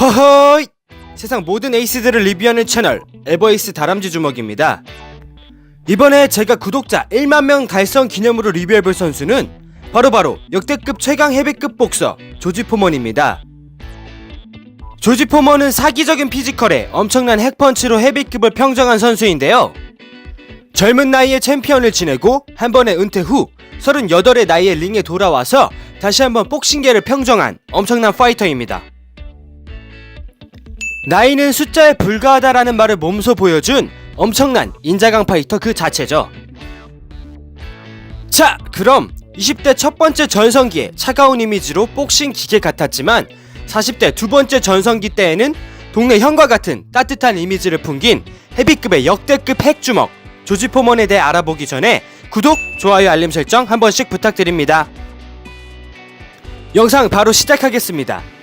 허허이! 세상 모든 에이스들을 리뷰하는 채널 에버에이스 다람쥐 주먹입니다. 이번에 제가 구독자 1만 명 달성 기념으로 리뷰해볼 선수는 바로 바로 역대급 최강 헤비급 복서 조지 포먼입니다. 조지 포먼은 사기적인 피지컬에 엄청난 핵펀치로 헤비급을 평정한 선수인데요. 젊은 나이에 챔피언을 지내고 한 번의 은퇴 후 38의 나이에 링에 돌아와서 다시 한번 복싱계를 평정한 엄청난 파이터입니다. 나이는 숫자에 불과하다라는 말을 몸소 보여준 엄청난 인자강 파이터 그 자체죠. 자, 그럼 20대 첫 번째 전성기에 차가운 이미지로 복싱 기계 같았지만 40대 두 번째 전성기 때에는 동네 형과 같은 따뜻한 이미지를 풍긴 헤비급의 역대급 핵주먹 조지 포먼에 대해 알아보기 전에 구독, 좋아요, 알림 설정 한 번씩 부탁드립니다. 영상 바로 시작하겠습니다.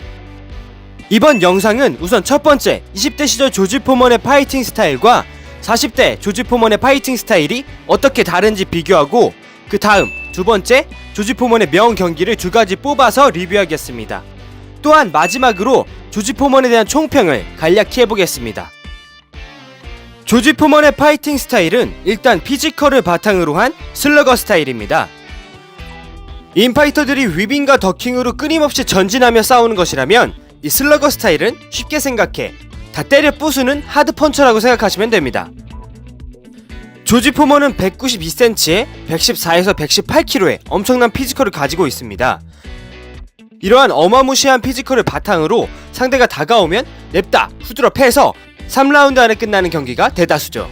이번 영상은 우선 첫 번째 20대 시절 조지 포먼의 파이팅 스타일과 40대 조지 포먼의 파이팅 스타일이 어떻게 다른지 비교하고 그 다음 두 번째 조지 포먼의 명 경기를 두 가지 뽑아서 리뷰하겠습니다. 또한 마지막으로 조지 포먼에 대한 총평을 간략히 해보겠습니다. 조지 포먼의 파이팅 스타일은 일단 피지컬을 바탕으로 한 슬러거 스타일입니다. 인파이터들이 위빙과 더킹으로 끊임없이 전진하며 싸우는 것이라면 이 슬러거 스타일은 쉽게 생각해 다 때려 부수는 하드 펀처라고 생각하시면 됩니다. 조지 포먼은 192cm에 114에서 118kg의 엄청난 피지컬을 가지고 있습니다. 이러한 어마무시한 피지컬을 바탕으로 상대가 다가오면 냅다 후드러 패서 3라운드 안에 끝나는 경기가 대다수죠.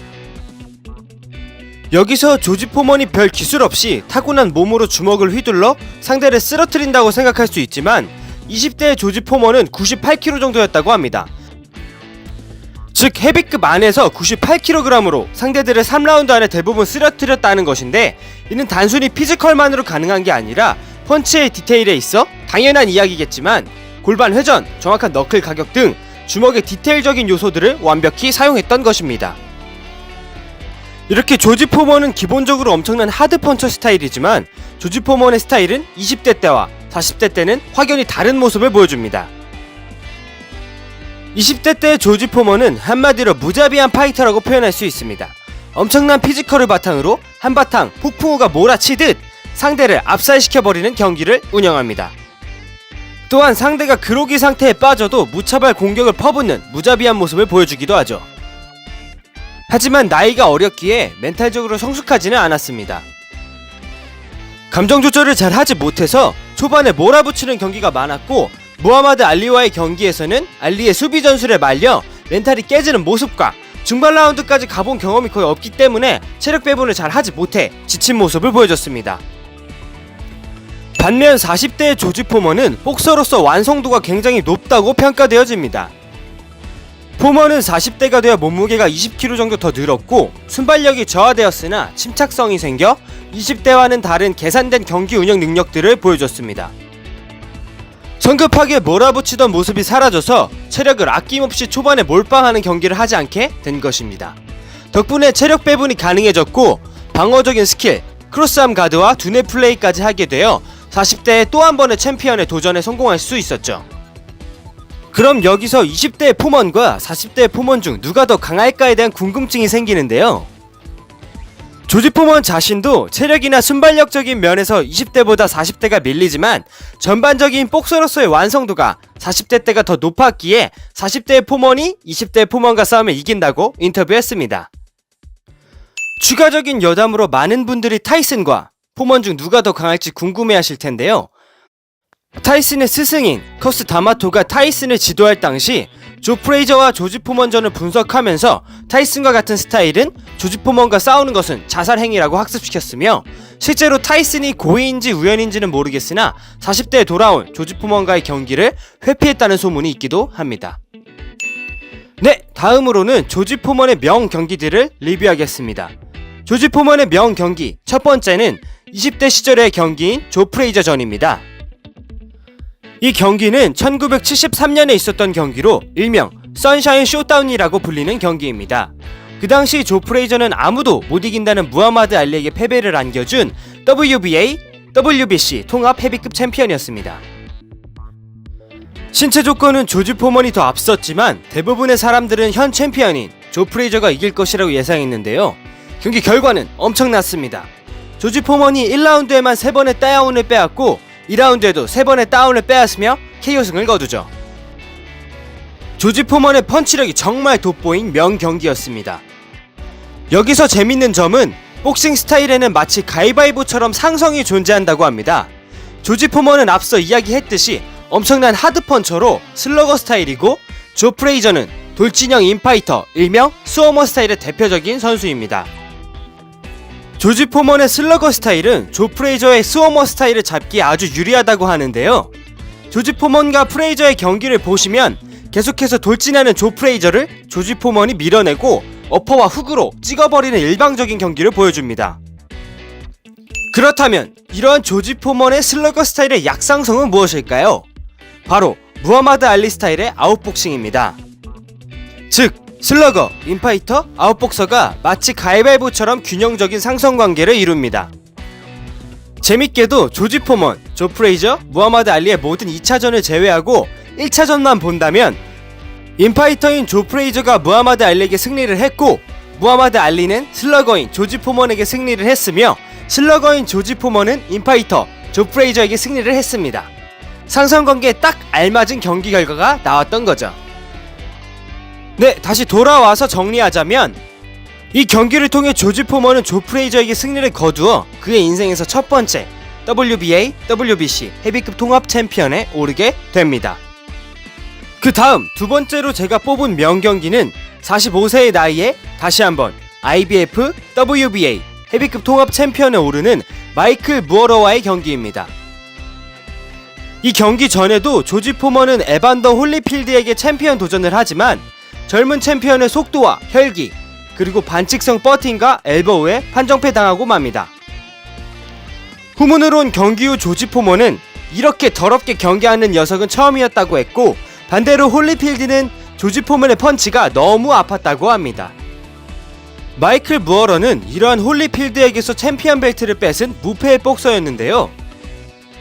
여기서 조지 포먼이 별 기술 없이 타고난 몸으로 주먹을 휘둘러 상대를 쓰러뜨린다고 생각할 수 있지만 20대의 조지 포먼은 98kg 정도였다고 합니다. 즉 헤비급 안에서 98kg으로 상대들을 3라운드 안에 대부분 쓰러뜨렸다는 것인데 이는 단순히 피지컬만으로 가능한 게 아니라 펀치의 디테일에 있어 당연한 이야기겠지만 골반 회전, 정확한 너클 가격 등 주먹의 디테일적인 요소들을 완벽히 사용했던 것입니다. 이렇게 조지 포먼은 기본적으로 엄청난 하드 펀처 스타일이지만 조지 포먼의 스타일은 20대 때와 40대 때는 확연히 다른 모습을 보여줍니다. 20대 때의 조지 포먼은 한마디로 무자비한 파이터라고 표현할 수 있습니다. 엄청난 피지컬을 바탕으로 한바탕 폭풍우가 몰아치듯 상대를 압살시켜버리는 경기를 운영합니다. 또한 상대가 그로기 상태에 빠져도 무차별 공격을 퍼붓는 무자비한 모습을 보여주기도 하죠. 하지만 나이가 어렸기에 멘탈적으로 성숙하지는 않았습니다. 감정 조절을 잘 하지 못해서 초반에 몰아붙이는 경기가 많았고 무하마드 알리와의 경기에서는 알리의 수비 전술에 말려 멘탈이 깨지는 모습과 중반 라운드까지 가본 경험이 거의 없기 때문에 체력 배분을 잘 하지 못해 지친 모습을 보여줬습니다. 반면 40대의 조지 포먼은 복서로서 완성도가 굉장히 높다고 평가되어집니다. 포먼은 40대가 되어 몸무게가 20kg 정도 더 늘었고 순발력이 저하되었으나 침착성이 생겨 20대와는 다른 계산된 경기 운영 능력들을 보여줬습니다. 성급하게 몰아붙이던 모습이 사라져서 체력을 아낌없이 초반에 몰빵하는 경기를 하지 않게 된 것입니다. 덕분에 체력 배분이 가능해졌고 방어적인 스킬, 크로스암 가드와 두뇌 플레이까지 하게 되어 40대에 또 한 번의 챔피언의 도전에 성공할 수 있었죠. 그럼 여기서 20대의 포먼과 40대의 포먼 중 누가 더 강할까에 대한 궁금증이 생기는데요. 조지 포먼 자신도 체력이나 순발력적인 면에서 20대보다 40대가 밀리지만 전반적인 복서로서의 완성도가 40대 때가 더 높았기에 40대의 포먼이 20대의 포먼과 싸우면 이긴다고 인터뷰했습니다. 추가적인 여담으로 많은 분들이 타이슨과 포먼 중 누가 더 강할지 궁금해 하실 텐데요. 타이슨의 스승인 커스 다마토가 타이슨을 지도할 당시 조 프레이저와 조지 포먼전을 분석하면서 타이슨과 같은 스타일은 조지 포먼과 싸우는 것은 자살 행위라고 학습시켰으며 실제로 타이슨이 고의인지 우연인지는 모르겠으나 40대에 돌아온 조지 포먼과의 경기를 회피했다는 소문이 있기도 합니다. 네, 다음으로는 조지 포먼의 명 경기들을 리뷰하겠습니다. 조지 포먼의 명 경기 첫 번째는 20대 시절의 경기인 조 프레이저 전입니다. 이 경기는 1973년에 있었던 경기로 일명 선샤인 쇼다운이라고 불리는 경기입니다. 그 당시 조 프레이저는 아무도 못 이긴다는 무하마드 알리에게 패배를 안겨준 WBA, WBC 통합 헤비급 챔피언이었습니다. 신체 조건은 조지 포먼이 더 앞섰지만 대부분의 사람들은 현 챔피언인 조 프레이저가 이길 것이라고 예상했는데요. 경기 결과는 엄청났습니다. 조지 포먼이 1라운드에만 3번의 다운을 빼앗고 2라운드에도 3번의 다운을 빼앗으며 KO승을 거두죠. 조지 포먼의 펀치력이 정말 돋보인 명경기였습니다. 여기서 재밌는 점은 복싱 스타일에는 마치 가위바위보처럼 상성이 존재한다고 합니다. 조지 포먼은 앞서 이야기했듯이 엄청난 하드펀처로 슬러거 스타일이고 조 프레이저는 돌진형 인파이터 일명 스워머 스타일의 대표적인 선수입니다. 조지 포먼의 슬러거 스타일은 조 프레이저의 스워머 스타일을 잡기에 아주 유리하다고 하는데요. 조지 포먼과 프레이저의 경기를 보시면 계속해서 돌진하는 조 프레이저를 조지 포먼이 밀어내고 어퍼와 훅으로 찍어버리는 일방적인 경기를 보여줍니다. 그렇다면 이러한 조지 포먼의 슬러거 스타일의 약상성은 무엇일까요? 바로 무하마드 알리 스타일의 아웃복싱입니다. 즉 슬러거, 인파이터, 아웃복서가 마치 가위바위보처럼 균형적인 상성관계를 이룹니다. 재밌게도 조지 포먼, 조 프레이저, 무하마드 알리의 모든 2차전을 제외하고 1차전만 본다면 인파이터인 조 프레이저가 무하마드 알리에게 승리를 했고 무하마드 알리는 슬러거인 조지 포먼에게 승리를 했으며 슬러거인 조지 포먼은 인파이터 조 프레이저에게 승리를 했습니다. 상성관계에 딱 알맞은 경기 결과가 나왔던 거죠. 네, 다시 돌아와서 정리하자면 이 경기를 통해 조지 포먼은 조 프레이저에게 승리를 거두어 그의 인생에서 첫 번째 WBA, WBC 헤비급 통합 챔피언에 오르게 됩니다. 그 다음 두 번째로 제가 뽑은 명경기는 45세의 나이에 다시 한번 IBF, WBA 헤비급 통합 챔피언에 오르는 마이클 무어러와의 경기입니다. 이 경기 전에도 조지 포먼은 에반더 홀리필드에게 챔피언 도전을 하지만 젊은 챔피언의 속도와 혈기 그리고 반칙성 버팅과 엘버우에 판정패 당하고 맙니다. 후문으로 온 경기 후 조지 포먼은 이렇게 더럽게 경기하는 녀석은 처음이었다고 했고 반대로 홀리필드는 조지 포먼의 펀치가 너무 아팠다고 합니다. 마이클 무어러는 이러한 홀리필드에게서 챔피언 벨트를 뺏은 무패의 복서였는데요.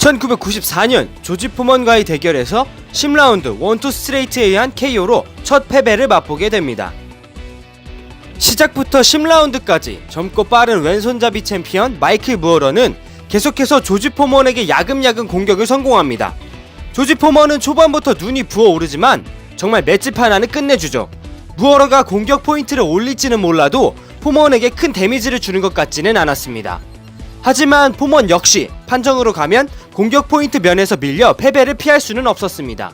1994년 조지 포먼과의 대결에서 10라운드 원투 스트레이트에 의한 KO로 첫 패배를 맛보게 됩니다. 시작부터 10라운드까지 젊고 빠른 왼손잡이 챔피언 마이클 무어러는 계속해서 조지 포먼에게 야금야금 공격을 성공합니다. 조지 포먼은 초반부터 눈이 부어오르지만 정말 맷집 하나는 끝내주죠. 무어러가 공격 포인트를 올릴지는 몰라도 포먼에게 큰 데미지를 주는 것 같지는 않았습니다. 하지만 포먼 역시 판정으로 가면 공격 포인트 면에서 밀려 패배를 피할 수는 없었습니다.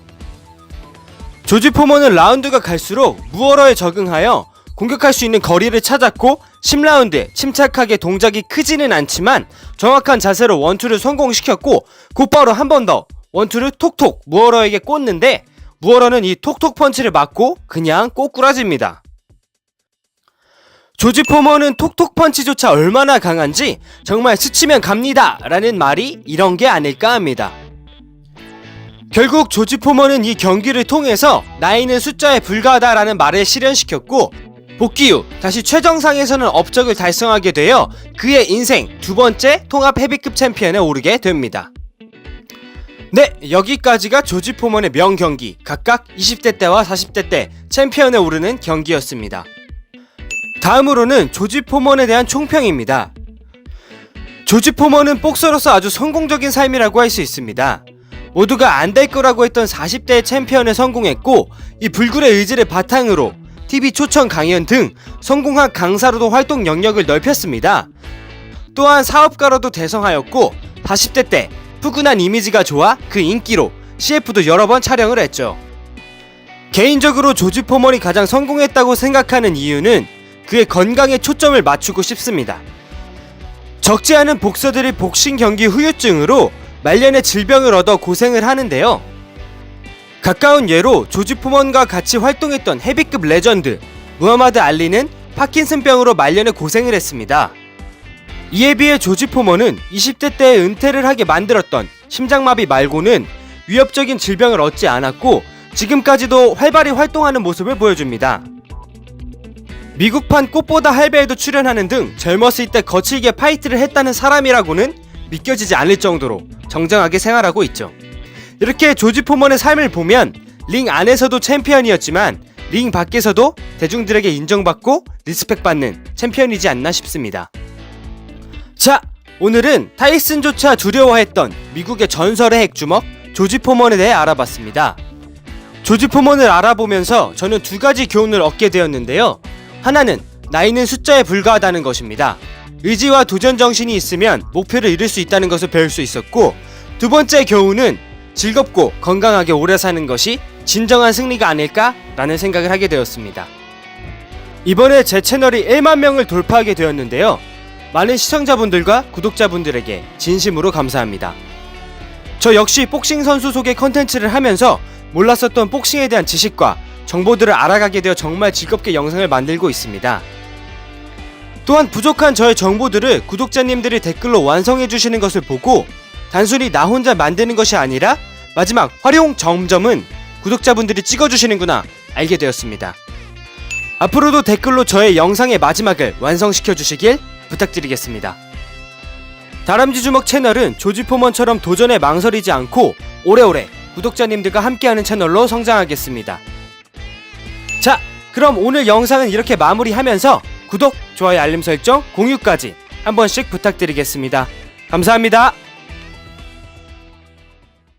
조지 포먼은 라운드가 갈수록 무어러에 적응하여 공격할 수 있는 거리를 찾았고 10라운드에 침착하게 동작이 크지는 않지만 정확한 자세로 원투를 성공시켰고 곧바로 한 번 더 원투를 톡톡 무어러에게 꽂는데 무어러는 이 톡톡 펀치를 맞고 그냥 꼬꾸라집니다. 조지 포먼은 톡톡 펀치조차 얼마나 강한지 정말 스치면 갑니다 라는 말이 이런 게 아닐까 합니다. 결국 조지 포먼은 이 경기를 통해서 나이는 숫자에 불과하다라는 말을 실현시켰고 복귀 후 다시 최정상에서는 업적을 달성하게 되어 그의 인생 두 번째 통합 헤비급 챔피언에 오르게 됩니다. 네, 여기까지가 조지 포먼의 명경기 각각 20대 때와 40대 때 챔피언에 오르는 경기였습니다. 다음으로는 조지 포먼에 대한 총평입니다. 조지 포먼은 복서로서 아주 성공적인 삶이라고 할 수 있습니다. 모두가 안 될 거라고 했던 40대의 챔피언에 성공했고 이 불굴의 의지를 바탕으로 TV 초청 강연 등 성공한 강사로도 활동 영역을 넓혔습니다. 또한 사업가로도 대성하였고 40대 때 푸근한 이미지가 좋아 그 인기로 CF도 여러 번 촬영을 했죠. 개인적으로 조지 포먼이 가장 성공했다고 생각하는 이유는 그의 건강에 초점을 맞추고 싶습니다. 적지 않은 복서들이 복싱 경기 후유증으로 말년에 질병을 얻어 고생을 하는데요. 가까운 예로 조지 포먼과 같이 활동했던 헤비급 레전드 무하마드 알리는 파킨슨병으로 말년에 고생을 했습니다. 이에 비해 조지 포먼은 20대 때 은퇴를 하게 만들었던 심장마비 말고는 위협적인 질병을 얻지 않았고 지금까지도 활발히 활동하는 모습을 보여줍니다. 미국판 꽃보다 할배에도 출연하는 등 젊었을 때 거칠게 파이트를 했다는 사람이라고는 믿겨지지 않을 정도로 정정하게 생활하고 있죠. 이렇게 조지 포먼의 삶을 보면 링 안에서도 챔피언이었지만 링 밖에서도 대중들에게 인정받고 리스펙받는 챔피언이지 않나 싶습니다. 자, 오늘은 타이슨조차 두려워했던 미국의 전설의 핵주먹 조지 포먼에 대해 알아봤습니다. 조지 포먼을 알아보면서 저는 두 가지 교훈을 얻게 되었는데요. 하나는 나이는 숫자에 불과하다는 것입니다. 의지와 도전 정신이 있으면 목표를 이룰 수 있다는 것을 배울 수 있었고, 두 번째 교훈은 즐겁고 건강하게 오래 사는 것이 진정한 승리가 아닐까라는 생각을 하게 되었습니다. 이번에 제 채널이 1만 명을 돌파하게 되었는데요. 많은 시청자분들과 구독자분들에게 진심으로 감사합니다. 저 역시 복싱 선수 소개 컨텐츠를 하면서 몰랐었던 복싱에 대한 지식과 정보들을 알아가게 되어 정말 즐겁게 영상을 만들고 있습니다. 또한 부족한 저의 정보들을 구독자님들이 댓글로 완성해 주시는 것을 보고 단순히 나 혼자 만드는 것이 아니라 마지막 활용 점점은 구독자분들이 찍어주시는구나 알게 되었습니다. 앞으로도 댓글로 저의 영상의 마지막을 완성시켜 주시길 부탁드리겠습니다. 다람쥐 주먹 채널은 조지 포먼처럼 도전에 망설이지 않고 오래오래 구독자님들과 함께하는 채널로 성장하겠습니다. 자, 그럼 오늘 영상은 이렇게 마무리하면서 구독, 좋아요, 알림 설정, 공유까지 한 번씩 부탁드리겠습니다. 감사합니다.